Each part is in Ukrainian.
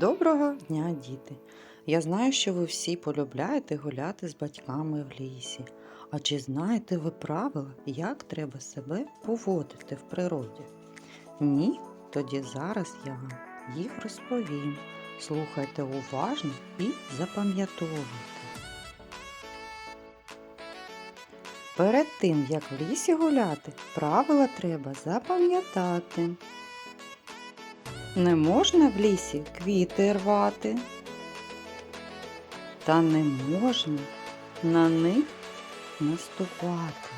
Доброго дня, діти! Я знаю, що ви всі полюбляєте гуляти з батьками в лісі. А чи знаєте ви правила, як треба себе поводити в природі? Ні? Тоді зараз я вам їх розповім. Слухайте уважно і запам'ятовуйте. Перед тим, як в лісі гуляти, правила треба запам'ятати. Не можна в лісі квіти рвати, та не можна на них наступати.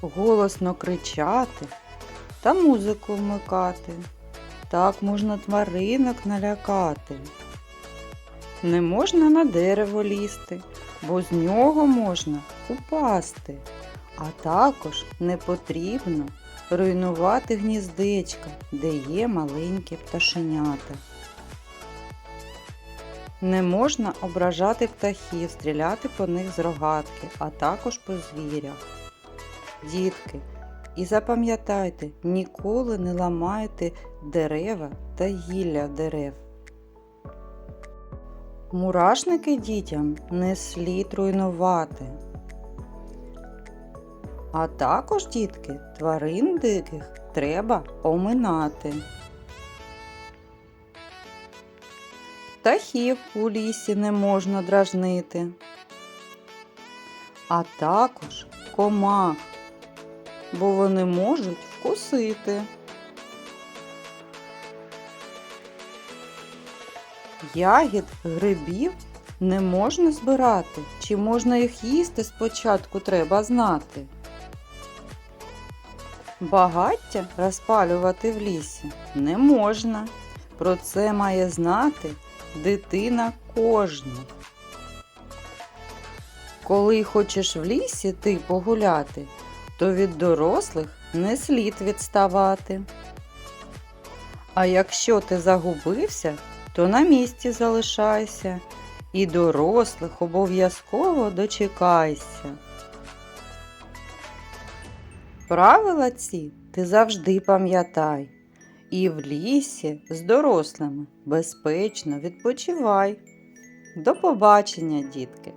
Голосно кричати та музику вмикати. Так можна тваринок налякати. Не можна на дерево лізти, бо з нього можна упасти. А також не потрібно руйнувати гніздечка, де є маленькі пташенята. Не можна ображати птахів, стріляти по них з рогатки, а також по звірях. Дітки, і запам'ятайте, ніколи не ламайте дерева та гілля дерев. Мурашники дітям не слід руйнувати. А також, дітки, тварин диких треба оминати. Птахів у лісі не можна дражнити. А також комах, бо вони можуть вкусити. Ягід, грибів не можна збирати, чи можна їх їсти спочатку треба знати. Багаття розпалювати в лісі не можна. Про це має знати дитина кожна. Коли хочеш в лісі ти погуляти, то від дорослих не слід відставати. А якщо ти загубився, то на місці залишайся і дорослих обов'язково дочекайся. Правила ці ти завжди пам'ятай. І в лісі з дорослими безпечно відпочивай. До побачення, дітки!